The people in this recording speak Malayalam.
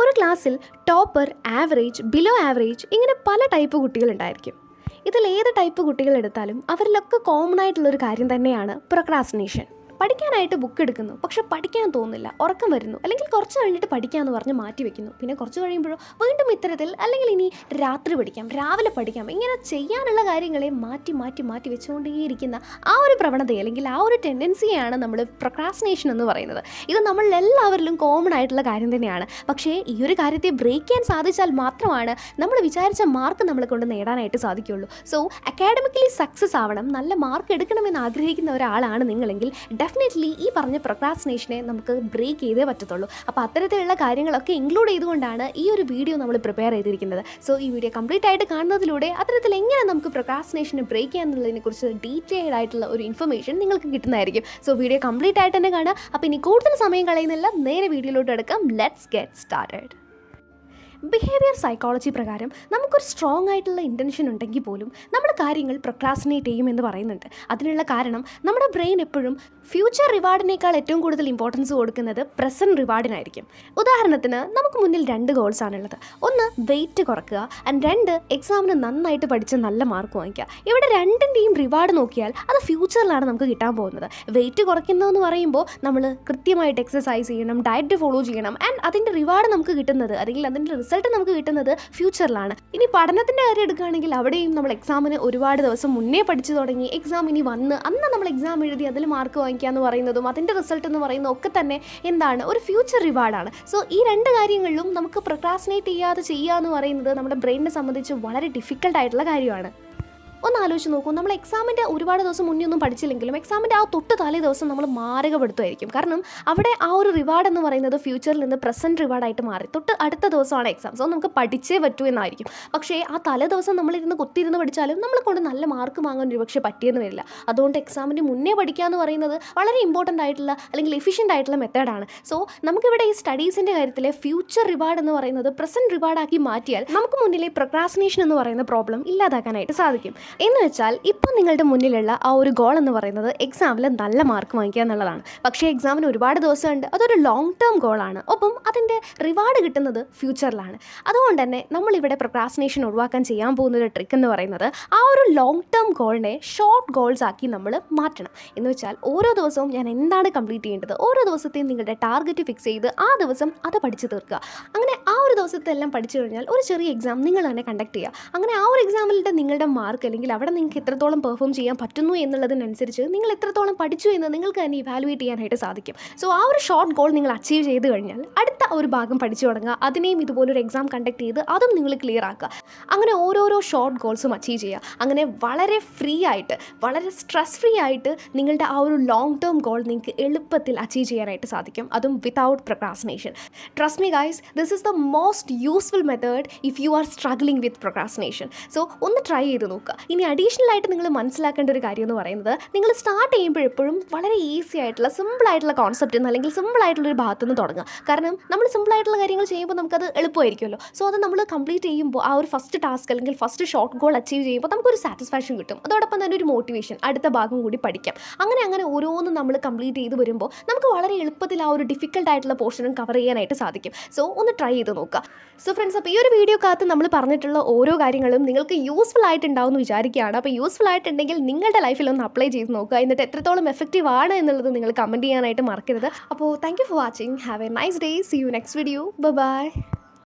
ഒരു ക്ലാസ്സിൽ ടോപ്പർ ആവറേജ് ബിലോ ആവറേജ് ഇങ്ങനെ പല ടൈപ്പ് കുട്ടികളുണ്ടായിരിക്കും. ഇതിൽ ഏത് ടൈപ്പ് കുട്ടികൾ എടുത്താലും അവരിലൊക്കെ കോമൺ ആയിട്ടുള്ള ഒരു കാര്യം തന്നെയാണ് പ്രൊക്രാസ്റ്റിനേഷൻ. പഠിക്കാനായിട്ട് ബുക്ക് എടുക്കുന്നു. പക്ഷെ പഠിക്കാൻ തോന്നുന്നില്ല. ഉറക്കം വരുന്നു. അല്ലെങ്കിൽ കുറച്ച് കഴിഞ്ഞിട്ട് പഠിക്കാമെന്ന് പറഞ്ഞ് മാറ്റി വെക്കുന്നു. പിന്നെ കുറച്ച് കഴിയുമ്പോഴോ വീണ്ടും ഇത്തരത്തിൽ അല്ലെങ്കിൽ ഇനി രാത്രി പഠിക്കാം രാവിലെ പഠിക്കാം ഇങ്ങനെ ചെയ്യാനുള്ള കാര്യങ്ങളെ മാറ്റി മാറ്റി മാറ്റി വെച്ചുകൊണ്ടേയിരിക്കുന്ന ആ ഒരു പ്രവണത അല്ലെങ്കിൽ ആ ഒരു ടെൻഡൻസിയാണ് നമ്മൾ പ്രൊക്രാസിനേഷൻ എന്ന് പറയുന്നത്. ഇത് നമ്മൾ എല്ലാവരിലും കോമൺ ആയിട്ടുള്ള കാര്യം തന്നെയാണ്. പക്ഷേ ഈ ഒരു കാര്യത്തെ ബ്രേക്ക് ചെയ്യാൻ സാധിച്ചാൽ മാത്രമാണ് നമ്മൾ വിചാരിച്ച മാർക്ക് നമ്മളെ കൊണ്ട് നേടാനായിട്ട് സാധിക്കുകയുള്ളൂ. സോ അക്കാഡമിക്കലി സക്സസ് ആവണം. നല്ല മാർക്ക് എടുക്കണമെന്ന് ആഗ്രഹിക്കുന്ന ഒരാളാണ് നിങ്ങളെങ്കിൽ ഡെഫിനറ്റ്ലി ഈ പറഞ്ഞ പ്രൊക്രാസ്റ്റിനേഷനെ നമുക്ക് ബ്രേക്ക് ചെയ്തേ പറ്റത്തുള്ളൂ. അപ്പോൾ അത്തരത്തിലുള്ള കാര്യങ്ങളൊക്കെ ഇൻക്ലൂഡ് ചെയ്തുകൊണ്ടാണ് ഈ ഒരു വീഡിയോ നമ്മൾ പ്രിപ്പയർ ചെയ്തിരിക്കുന്നത്. സോ ഈ വീഡിയോ കംപ്ലീറ്റ് ആയിട്ട് കാണുന്നതിലൂടെ അത്തരത്തിൽ എങ്ങനെ നമുക്ക് പ്രൊക്രാസ്റ്റിനേഷനെ ബ്രേക്ക് ചെയ്യാന്നുള്ളതിനെ കുറിച്ച് ഡീറ്റെയിൽഡ് ആയിട്ടുള്ള ഒരു ഇൻഫർമേഷൻ നിങ്ങൾക്ക് കിട്ടുന്നതായിരിക്കും. സോ വീഡിയോ കംപ്ലീറ്റ് ആയിട്ട് തന്നെ കാണുക. അപ്പോൾ ഇനി കൂടുതൽ സമയം കളയുന്നില്ല. നേരെ വീഡിയോയിലോട്ട് എടുക്കാം let's get started behaviour psychology പ്രകാരം നമുക്കൊരു സ്ട്രോങ് ആയിട്ടുള്ള ഇന്റൻഷൻ ഉണ്ടെങ്കിൽ പോലും നമ്മൾ കാര്യങ്ങൾ പ്രൊക്രാസിനേറ്റ് ചെയ്യും എന്ന് പറയുന്നുണ്ട്. അതിനുള്ള കാരണം നമ്മുടെ ബ്രെയിൻ എപ്പോഴും ഫ്യൂച്ചർ റിവാർഡിനേക്കാൾ ഏറ്റവും കൂടുതൽ ഇമ്പോർട്ടൻസ് കൊടുക്കുന്നത് പ്രസന്റ് റിവാർഡിനായിരിക്കും ഉദാഹരണത്തിന് നമുക്ക് മുന്നിൽ രണ്ട് ഗോൾസ് ആണുള്ളത്. ഒന്ന് വെയിറ്റ് കുറക്കുക ആൻഡ് രണ്ട് എക്സാമിന് നന്നായിട്ട് പഠിച്ച് നല്ല മാർക്ക് വാങ്ങിക്കുക. ഇവിടെ രണ്ടിന്റെയും റിവാർഡ് നോക്കിയാൽ അത് ഫ്യൂച്ചറിലാണ് നമുക്ക് കിട്ടാൻ പോകുന്നത്. വെയിറ്റ് കുറയ്ക്കുന്നതെന്ന് പറയുമ്പോൾ നമ്മൾ കൃത്യമായിട്ട് എക്സസൈസ് ചെയ്യണം ഡയറ്റ് ഫോളോ ചെയ്യണം ആൻഡ് അതിന്റെ റിവാർഡ് നമുക്ക് കിട്ടുന്നത് അല്ലെങ്കിൽ അതിന്റെ റിസൾട്ട് നമുക്ക് കിട്ടുന്നത് ഫ്യൂച്ചറിലാണ് ഇനി പഠനത്തിന്റെ കാര്യം എടുക്കുകയാണെങ്കിൽ അവിടെയും നമ്മൾ എക്സാമിന് ഒരുപാട് ദിവസം മുന്നേ പഠിച്ചു തുടങ്ങി. എക്സാം ഇനി വന്ന് അന്ന് നമ്മൾ എക്സാം എഴുതി അതിൽ മാർക്ക് വാങ്ങിക്കുക എന്ന് പറയുന്നതും അതിന്റെ റിസൾട്ട് എന്ന് പറയുന്നതും ഒക്കെ തന്നെ എന്താണ്? ഒരു ഫ്യൂച്ചർ റിവാർഡാണ് സോ ഈ രണ്ട് കാര്യങ്ങളിലും നമുക്ക് പ്രൊക്രാസിനേറ്റ് ചെയ്യാതെ ചെയ്യുക എന്ന് പറയുന്നത് നമ്മുടെ ബ്രെയിനിനെ സംബന്ധിച്ച് വളരെ ഡിഫിക്കൽട്ടായിട്ടുള്ള കാര്യമാണ്. ഒന്ന് ആലോചിച്ച് നോക്കൂ. നമ്മൾ എക്സാമിന്റെ ഒരുപാട് ദിവസം മുന്നേ ഒന്നും പഠിച്ചില്ലെങ്കിലും എക്സാമിന്റെ ആ തൊട്ട് തലേ ദിവസം നമ്മൾ മാരകപ്പെടുത്തുമായിരിക്കും. കാരണം അവിടെ ആ ഒരു റിവാർഡ് എന്ന് പറയുന്നത് ഫ്യൂച്ചറിൽ നിന്ന് പ്രസന്റ് റിവാർഡായിട്ട് മാറി. തൊട്ട് അടുത്ത ദിവസമാണ് എക്സാം സോ നമുക്ക് പഠിച്ചേ പറ്റൂ എന്നായിരിക്കും. പക്ഷേ ആ തലേ ദിവസം നമ്മളിരുന്ന് കുത്തിയിരുന്ന് പഠിച്ചാലും നമ്മളെ കൊണ്ട് നല്ല മാർക്ക് വാങ്ങാൻ ഒരുപക്ഷെ പറ്റിയെന്ന് വരില്ല. അതുകൊണ്ട് എക്സാമിന് മുന്നേ പഠിക്കുക എന്ന് പറയുന്നത് വളരെ ഇമ്പോർട്ടന്റ് ആയിട്ടുള്ള അല്ലെങ്കിൽ എഫിഷ്യന്റ് ആയിട്ടുള്ള മെത്തേഡാണ് സോ നമുക്കിവിടെ ഈ സ്റ്റഡീസിന്റെ കാര്യത്തിൽ ഫ്യൂച്ചർ റിവാർഡ് എന്ന് പറയുന്നത് പ്രസന്റ് റിവാർഡാക്കി മാറ്റിയാൽ നമുക്ക് മുന്നിലെ പ്രൊക്രാസിനേഷൻ എന്ന് പറയുന്ന പ്രോബ്ലം ഇല്ലാതാക്കാനായിട്ട് സാധിക്കും. എന്ന് വെച്ചാൽ ഇപ്പോൾ നിങ്ങളുടെ മുന്നിലുള്ള ആ ഒരു ഗോൾ എന്ന് പറയുന്നത് എക്സാമിൽ നല്ല മാർക്ക് വാങ്ങിക്കുക എന്നുള്ളതാണ്. പക്ഷേ എക്സാമിന് ഒരുപാട് ദിവസമുണ്ട്. അതൊരു ലോങ് ടേം ഗോളാണ് ഒപ്പം അതിന്റെ റിവാർഡ് കിട്ടുന്നത് ഫ്യൂച്ചറിലാണ് അതുകൊണ്ട് തന്നെ നമ്മളിവിടെ പ്രൊക്രാസിനേഷൻ ഒഴിവാക്കാൻ ചെയ്യാൻ പോകുന്ന ഒരു ട്രിക്ക് എന്ന് പറയുന്നത് ആ ഒരു ലോങ് ടേം ഗോളിനെ ഷോർട്ട് ഗോൾസ് ആക്കി നമ്മൾ മാറ്റണം. എന്ന് വെച്ചാൽ ഓരോ ദിവസവും ഞാൻ എന്താണ് കംപ്ലീറ്റ് ചെയ്യേണ്ടത്? ഓരോ ദിവസത്തെയും നിങ്ങളുടെ ടാർഗറ്റ് ഫിക്സ് ചെയ്ത് ആ ദിവസം അത് പഠിച്ചു തീർക്കുക. അങ്ങനെ ആ ഒരു ദിവസത്തെല്ലാം പഠിച്ചു കഴിഞ്ഞാൽ ഒരു ചെറിയ എക്സാം നിങ്ങൾ തന്നെ കണ്ടക്ട് ചെയ്യുക. അങ്ങനെ ആ ഒരു എക്സാമിലിട്ട് നിങ്ങളുടെ മാർക്ക് അല്ലെങ്കിൽ അവിടെ നിങ്ങൾക്ക് എത്രത്തോളം പെർഫോം ചെയ്യാൻ പറ്റുന്നു എന്നുള്ളതിനനുസരിച്ച് നിങ്ങൾ എത്രത്തോളം പഠിച്ചു എന്ന് നിങ്ങൾക്ക് തന്നെ ഇവാലുവേറ്റ് ചെയ്യാനായിട്ട് സാധിക്കും. സോ ആ ഒരു ഷോർട്ട് ഗോൾ നിങ്ങൾ അച്ചീവ് ചെയ്ത് കഴിഞ്ഞാൽ അടുത്ത ഒരു ഭാഗം പഠിച്ചു തുടങ്ങുക. അതിനെയും ഇതുപോലൊരു എക്സാം കണ്ടക്ട് ചെയ്ത് അതും നിങ്ങൾ ക്ലിയർ ആക്കുക. അങ്ങനെ ഓരോരോ ഷോർട്ട് ഗോൾസും അച്ചീവ് ചെയ്യുക. അങ്ങനെ വളരെ ഫ്രീ ആയിട്ട് വളരെ സ്ട്രെസ് ഫ്രീ ആയിട്ട് നിങ്ങളുടെ ആ ഒരു ലോങ് ടേം ഗോൾ നിങ്ങൾക്ക് എളുപ്പത്തിൽ അച്ചീവ് ചെയ്യാനായിട്ട് സാധിക്കും. അതും without procrastination trust me guys this is the most useful method if you are struggling with procrastination so ഒന്ന് ട്രൈ ചെയ്ത് നോക്കുക. ഇനി അഡീഷണൽ ആയിട്ട് നിങ്ങൾ മനസ്സിലാക്കേണ്ട ഒരു കാര്യം എന്ന് പറയുന്നത് നിങ്ങൾ സ്റ്റാർട്ട് ചെയ്യുമ്പോൾ എപ്പോഴും വളരെ ഈസി ആയിട്ടുള്ള സിമ്പിൾ ആയിട്ടുള്ള കോൺസെപ്റ്റ് നിന്ന് അല്ലെങ്കിൽ സിമ്പിൾ ആയിട്ടുള്ള ഒരു ഭാഗത്ത് നിന്ന് തുടങ്ങുക. കാരണം നമ്മൾ സിമ്പിൾ ആയിട്ടുള്ള കാര്യങ്ങൾ ചെയ്യുമ്പോൾ നമുക്കത് എളുപ്പമായിരിക്കുമല്ലോ. സോ അത് നമ്മൾ കംപ്ലീറ്റ് ചെയ്യുമ്പോൾ ആ ഒരു ഫസ്റ്റ് ടാസ്ക് അല്ലെങ്കിൽ ഫസ്റ്റ് ഷോർട്ട് ഗോൾ അച്ചീവ് ചെയ്യുമ്പോൾ നമുക്കൊരു സാറ്റിസ്ഫാക്ഷൻ കിട്ടും. അതോടൊപ്പം തന്നെ ഒരു മോട്ടിവേഷൻ അടുത്ത ഭാഗം കൂടി പഠിക്കാം. അങ്ങനെ അങ്ങനെ ഓരോന്നും നമ്മൾ കംപ്ലീറ്റ് ചെയ്ത് വരുമ്പോൾ നമുക്ക് വളരെ എളുപ്പത്തിൽ ആ ഒരു ഡിഫിക്കൽട്ട് ആയിട്ടുള്ള പോർഷനും കവർ ചെയ്യാനായിട്ട് സാധിക്കും. സോ ഒന്ന് ട്രൈ ചെയ്ത് നോക്കുക. സോ ഫ്രണ്ട്സ് അപ്പോൾ ഈ ഒരു വീഡിയോ നമ്മൾ പറഞ്ഞിട്ടുള്ള ഓരോ കാര്യങ്ങളും നിങ്ങൾക്ക് യൂസ്ഫുൾ ആയിട്ടുണ്ടാവും എന്ന് വിചാരിക്കുകയാണ്. അപ്പോൾ യൂസ്ഫുൾ ആയിട്ടുണ്ടെങ്കിൽ നിങ്ങളുടെ ലൈഫിൽ ഒന്ന് അപ്ലൈ ചെയ്ത് നോക്കുക. എന്നിട്ട് എത്രത്തോളം എഫക്റ്റീവ് ആണ് എന്നുള്ളത് നിങ്ങൾ കമന്റ് ചെയ്യാനായിട്ട് മറക്കരുത്. അപ്പോൾ thank you for watching have a nice day see you next video bye